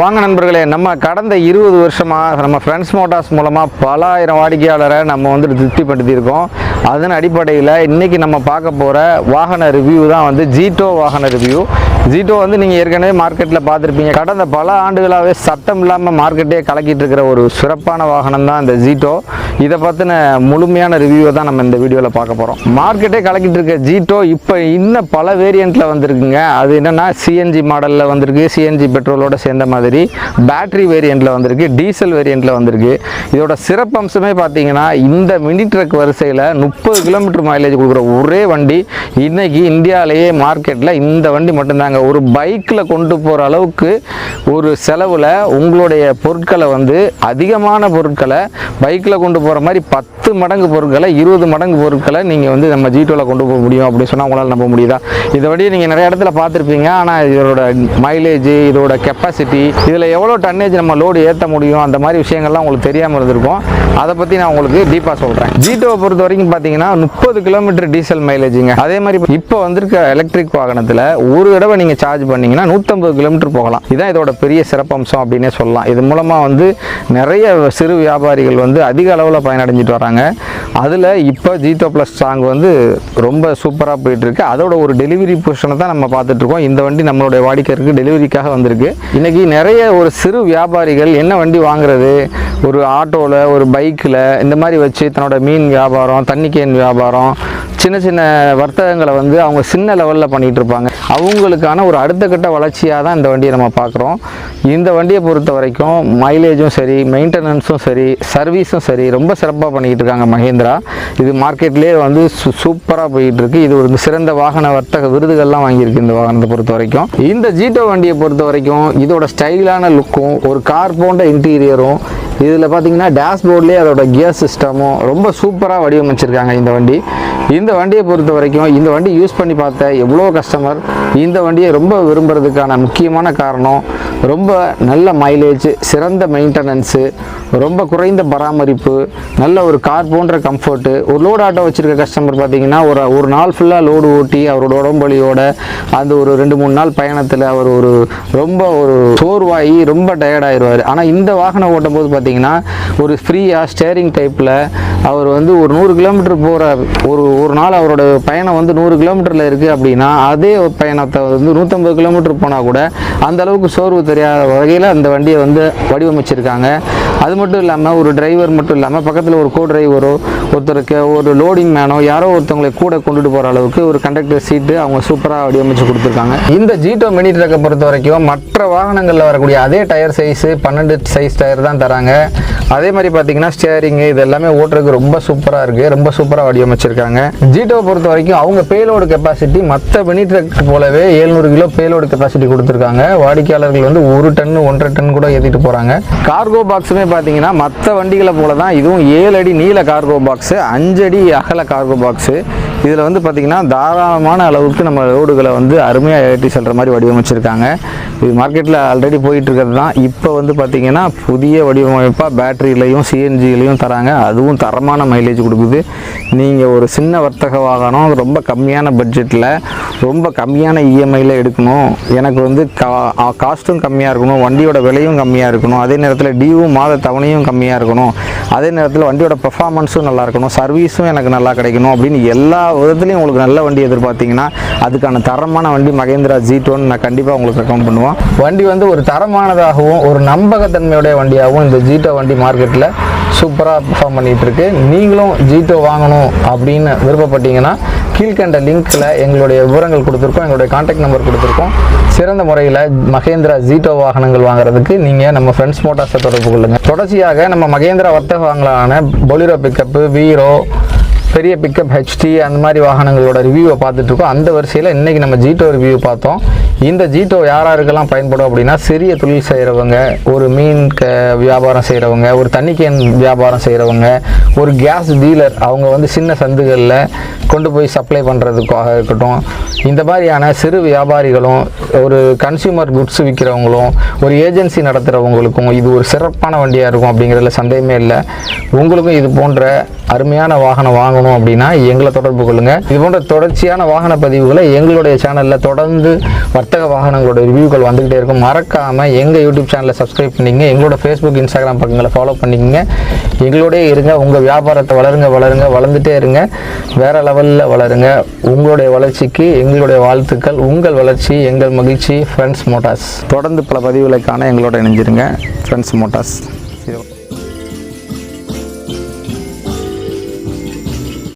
வாங்க நண்பர்களே நம்ம கடந்த இருபது வருஷமாக நம்ம ஃப்ரெண்ட்ஸ் மோட்டார்ஸ் மூலமாக பல ஆயிரம் வாடிக்கையாளரை நம்ம வந்துட்டு திருப்திப்படுத்தியிருக்கோம். அதன் அடிப்படையில் இன்றைக்கி நம்ம பார்க்க போகிற வாகன ரிவ்யூ தான் வந்து ஜீட்டோ வாகன ரிவ்யூ ஜீட்டோ வந்து நீங்கள் ஏற்கனவே மார்க்கெட்டில் பார்த்துருப்பீங்க. கடந்த பல ஆண்டுகளாகவே சட்டம் இல்லாமல் மார்க்கெட்டே கலக்கிட்டு இருக்கிற ஒரு சிறப்பான வாகனம் தான் இந்த ஜீட்டோ இதை பற்றின முழுமையான ரிவ்யூவை தான் நம்ம இந்த வீடியோவில் பார்க்க போகிறோம் மார்க்கெட்டே கலக்கிட்டு இருக்க ஜீட்டோ இப்போ இன்னும் பல வேரியண்ட்டில் வந்திருக்குங்க. அது என்னென்னா சிஎன்ஜி மாடலில் வந்திருக்கு. சிஎன்ஜி பெட்ரோலோட சேர்ந்த மாதிரி பேட்டரி வேரியண்ட்டில் வந்திருக்கு. டீசல் வேரியண்ட்டில் வந்திருக்கு. இதோட சிறப்பம்சமே பார்த்தீங்கன்னா இந்த மினி ட்ரக் வரிசையில் முப்பது கிலோமீட்டர் மைலேஜ் கொடுக்குற ஒரே வண்டி இன்றைக்கி இந்தியாவிலேயே மார்க்கெட்டில் இந்த வண்டி மட்டும்தாங்க ஒரு பைக்கில் கொண்டு போகிற அளவுக்கு ஒரு செலவில் உங்களுடைய பொருட்களை வந்து அதிகமான பொருட்களை பைக்கில் கொண்டு போகிற மாதிரி பத்து மடங்கு பொருட்களை இருபது மடங்கு பொருட்களை நீங்கள் வந்து நம்ம ஜீட்டோவில் கொண்டு போக முடியும் அப்படின்னு சொன்னால் உங்களால் நம்ப முடியுதா? இதை வழியே நீங்கள் நிறைய இடத்துல பார்த்துருப்பீங்க. ஆனால் இதோட மைலேஜ் இதோட கெப்பாசிட்டி இதில் எவ்வளோ டன்னேஜ் நம்ம லோடு ஏற்ற முடியும்? அந்த மாதிரி விஷயங்கள்லாம் உங்களுக்கு தெரியாமல் இருந்திருக்கும். அதை பற்றி நான் உங்களுக்கு டீப்பாக சொல்கிறேன் ஜீட்டோவை பொறுத்த வரைக்கும் பார்த்தீங்கன்னா முப்பது கிலோமீட்டர் டீசல் மைலேஜுங்க அதே மாதிரி இப்போ வந்திருக்க எலக்ட்ரிக் வாகனத்தில் ஒரு தடவை நீங்கள் சார்ஜ் பண்ணிங்கன்னா நூற்றம்பது கிலோமீட்டர் போகலாம். இதான் இதோட பெரிய சிறப்பம்சம் அப்படின்னே சொல்லலாம். இது மூலமாக வந்து நிறைய சிறு வியாபாரிகள் வந்து அதிக அளவில் பயனடைஞ்சிட்டு வராங்க. அதில் இப்போ ஜீட்டோ ப்ளஸ் சாங் வந்து ரொம்ப சூப்பராக போயிட்டுருக்கு அதோட ஒரு டெலிவரி பொசிஷனை தான் நம்ம பார்த்துட்ருக்கோம் இந்த வண்டி நம்மளுடைய வாடிக்கைக்கு டெலிவரிக்காக வந்திருக்கு. இன்றைக்கி நிறைய ஒரு சிறு வியாபாரிகள் என்ன வண்டி வாங்குறது? ஒரு ஆட்டோவில் ஒரு பைக்கில் இந்த மாதிரி வச்சு தன்னோட மீன் வியாபாரம் தண்ணிக்கேன் வியாபாரம் சின்ன சின்ன வர்த்தகங்களை வந்து அவங்க சின்ன லெவலில் பண்ணிகிட்டு இருப்பாங்க அவங்களுக்கான ஒரு அடுத்த கட்ட வளர்ச்சியாக தான் இந்த வண்டியை நம்ம பார்க்குறோம். இந்த வண்டியை பொறுத்த வரைக்கும் மைலேஜும் சரி மெயின்டெனன்ஸும் சரி சர்வீஸும் சரி ரொம்ப சிறப்பாக பண்ணிக்கிட்டு இருக்காங்க மஹேந்திரா இது மார்க்கெட்லேயே வந்து சு சூப்பராக போயிட்டுருக்கு. இது ஒரு சிறந்த வாகன வர்த்தக விருதுகள்லாம் வாங்கியிருக்கு இந்த வாகனத்தை பொறுத்த வரைக்கும். இந்த ஜீட்டோ வண்டியை பொறுத்த வரைக்கும் இதோட ஸ்டைலான லுக்கும் ஒரு கார் போன்ற இன்டீரியரும் இதில் பார்த்தீங்கன்னா டேஷ்போர்ட்லேயே அதோட கியர் சிஸ்டமும் ரொம்ப சூப்பராக வடிவமைச்சிருக்காங்க இந்த வண்டி. இந்த வண்டியை பொறுத்த வரைக்கும் இந்த வண்டி யூஸ் பண்ணி பார்த்த எவ்வளோ கஸ்டமர் இந்த வண்டியை ரொம்ப விரும்புறதுக்கான முக்கியமான காரணம் ரொம்ப நல்ல மைலேஜ் சிறந்த மெயின்டெனன்ஸு ரொம்ப குறைந்த பராமரிப்பு நல்ல ஒரு கார் போன்ற கம்ஃபர்ட்டு ஒரு லோடு ஆட்டோ வச்சுருக்க கஸ்டமர் பார்த்தீங்கன்னா ஒரு ஒரு நாள் ஃபுல்லாக லோடு ஓட்டி அவரோட உடம்பொலியோட அந்த ஒரு ரெண்டு மூணு நாள் பயணத்தில் அவர் ஒரு ரொம்ப ஒரு சோர்வாகி ரொம்ப டயர்டாயிடுவார் ஆனால் இந்த வாகனம் ஓட்டும் போது பார்த்தீங்கன்னா ஒரு ஃப்ரீயாக ஸ்டேரிங் டைப்பில் அவர் வந்து ஒரு நூறு கிலோமீட்டர் போகிற ஒரு ஒரு நாள் அவரோட பயணம் வந்து நூறு கிலோமீட்டரில் இருக்குது அப்படின்னா அதே பயணத்தை வந்து நூற்றம்பது கிலோமீட்டர் போனால் கூட அந்த அளவுக்கு சோர்வு தெரியாத வகையில் அந்த வண்டியை வந்து வடிவமைச்சிருக்காங்க. அது மட்டும் இல்லாமல் ஒரு டிரைவர் மட்டும் இல்லாமல் பக்கத்தில் ஒரு கோ டிரைவரோ ஒருத்தருக்கு ஒரு லோடிங் மேனோ யாரோ ஒருத்தவங்களை கூட கொண்டுட்டு போகிற அளவுக்கு ஒரு கண்டக்டர் சீட்டு அவங்க சூப்பராக வடிவமைச்சு கொடுத்துருக்காங்க. இந்த ஜீட்டோ மினி ட்ரக்கை பொறுத்த வரைக்கும் மற்ற வாகனங்களில் வரக்கூடிய அதே டயர் சைஸு பன்னெண்டு சைஸ் டயர் தான் தராங்க. அதே மாதிரி பார்த்தீங்கன்னா ஸ்டேரிங்கு இது எல்லாமே ஓட்டுறதுக்கு ரொம்ப சூப்பராக இருக்குது ரொம்ப சூப்பராக வடிவமைச்சிருக்காங்க. ஜீட்டோவை பொறுத்த வரைக்கும் அவங்க பேலோடு கெப்பாசிட்டி மற்ற மினி ட்ரக் போலவே 700 கிலோ பேலோடு கெப்பாசிட்டி கொடுத்துருக்காங்க. வாடிக்கையாளர்கள் வந்து ஒரு டன் ஒன்றரை டன் கூட ஏற்றிட்டு போகிறாங்க கார்கோ பாக்ஸுமே பார்த்தீங்கன்னா மற்ற வண்டிகளை போல தான் இதுவும் ஏழு அடி நீள கார்கோ பாக்ஸு அஞ்சடி அகல கார்கோ பாக்ஸு இதில் வந்து பார்த்திங்கன்னா தாராளமான அளவுக்கு நம்ம ரோடுகளை வந்து அருமையாக ஏற்றி செல்கிற மாதிரி வடிவமைச்சிருக்காங்க. இது மார்க்கெட்டில் ஆல்ரெடி போயிட்டுருக்கிறது தான். இப்போ வந்து பார்த்திங்கன்னா புதிய வடிவமைப்பாக பேட்டரியிலையும் சிஎன்ஜிலையும் தராங்க. அதுவும் தரமான மைலேஜ் கொடுக்குது. நீங்கள் ஒரு சின்ன வர்த்தக வாகனம் ரொம்ப கம்மியான பட்ஜெட்டில் ரொம்ப கம்மியான இஎம்ஐயில் எடுக்கணும். எனக்கு வந்து கா காஸ்ட்டும் கம்மியாக இருக்கணும். வண்டியோட விலையும் கம்மியாக இருக்கணும். அதே நேரத்தில் டியூவும் மாத தவணையும் கம்மியாக இருக்கணும். அதே நேரத்தில் வண்டியோட பெர்ஃபார்மன்ஸும் நல்லா இருக்கணும். சர்வீஸும் எனக்கு நல்லா கிடைக்கணும் அப்படின்னு எல்லா விதத்துலையும் உங்களுக்கு நல்ல வண்டி எதிர்பார்த்தீங்கன்னா அதுக்கான தரமான வண்டி மகேந்திரா ஜீட்டோன்னு நான் கண்டிப்பாக உங்களுக்கு ரெக்கமெண்ட் பண்ணுவோம் வண்டி வந்து ஒரு தரமானதாகவும் ஒரு நம்பகத்தன்மையுடைய வண்டியாகவும் இந்த ஜீட்டோ வண்டி மார்க்கெட்டில் சூப்பராக பர்ஃபார்ம் பண்ணிகிட்டு இருக்கு. நீங்களும் ஜீட்டோ வாங்கணும் அப்படின்னு விருப்பப்பட்டீங்கன்னா கீழ்கண்ட லிங்க்கில் எங்களுடைய விவரங்கள் கொடுத்துருக்கோம் எங்களுடைய காண்டாக்ட் நம்பர் கொடுத்துருக்கோம். சிறந்த முறையில் மகேந்திரா ஜீட்டோ வாகனங்கள் வாங்குறதுக்கு நீங்கள் நம்ம ஃப்ரெண்ட்ஸ் மோட்டார்ஸை தொடர்பு கொள்ளுங்கள் தொடர்ச்சியாக நம்ம மகேந்திரா வர்த்தக வாங்கலான பொலிரோ பிக்கப்பு வீரோ பெரிய பிக்கப் ஹெச்டி அந்த மாதிரி வாகனங்களோட ரிவ்யூவை பார்த்துட்ருக்கோம் அந்த வரிசையில் இன்றைக்கி நம்ம ஜீட்டோ ரிவ்யூ பார்த்தோம். இந்த ஜீட்டோ யார் யாருக்கெல்லாம் பயன்படும் அப்படின்னா சிறிய தொழில் செய்கிறவங்க ஒரு மீன் க வியாபாரம் செய்கிறவங்க ஒரு தண்ணிக்கேன் வியாபாரம் செய்கிறவங்க ஒரு கேஸ் டீலர் அவங்க வந்து சின்ன சந்துகளில் கொண்டு போய் சப்ளை பண்ணுறதுக்காக இருக்கட்டும். இந்த மாதிரியான சிறு வியாபாரிகளும் ஒரு கன்சியூமர் குட்ஸ் விற்கிறவங்களும் ஒரு ஏஜென்சி நடத்துகிறவங்களுக்கும் இது ஒரு சிறப்பான வண்டியாக இருக்கும் அப்படிங்கிறதுல சந்தேகமே இல்லை. உங்களுக்கும் இது போன்ற அருமையான வாகனம் வாங்கணும் அப்படின்னா எங்களை தொடர்பு கொள்ளுங்கள் இது போன்ற தொடர்ச்சியான வாகன பதிவுகளை எங்களுடைய சேனலில் தொடர்ந்து வர்த்தக வாகனங்களோட ரிவ்யூக்கள் வந்துக்கிட்டே இருக்கும். மறக்காமல் எங்கள் யூடியூப் சேனலை சப்ஸ்கிரைப் பண்ணிங்க எங்களோட ஃபேஸ்புக் இன்ஸ்டாகிராம் பக்கங்களை ஃபாலோ பண்ணிக்கங்க. எங்களோடய இருங்க. உங்கள் வியாபாரத்தை வளருங்க வளருங்க வளர்ந்துட்டே இருங்க. வேறு லெவல் லெவலில் வளருங்க. உங்களுடைய வளர்ச்சிக்கு எங்களுடைய வாழ்த்துக்கள். உங்கள் வளர்ச்சி எங்கள் மகிழ்ச்சி ஃப்ரெண்ட்ஸ் மோட்டார்ஸ் தொடர்ந்து பல பதிவுகளை காண எங்களோட இணைஞ்சிருங்க ஃப்ரெண்ட்ஸ் மோட்டார்ஸ்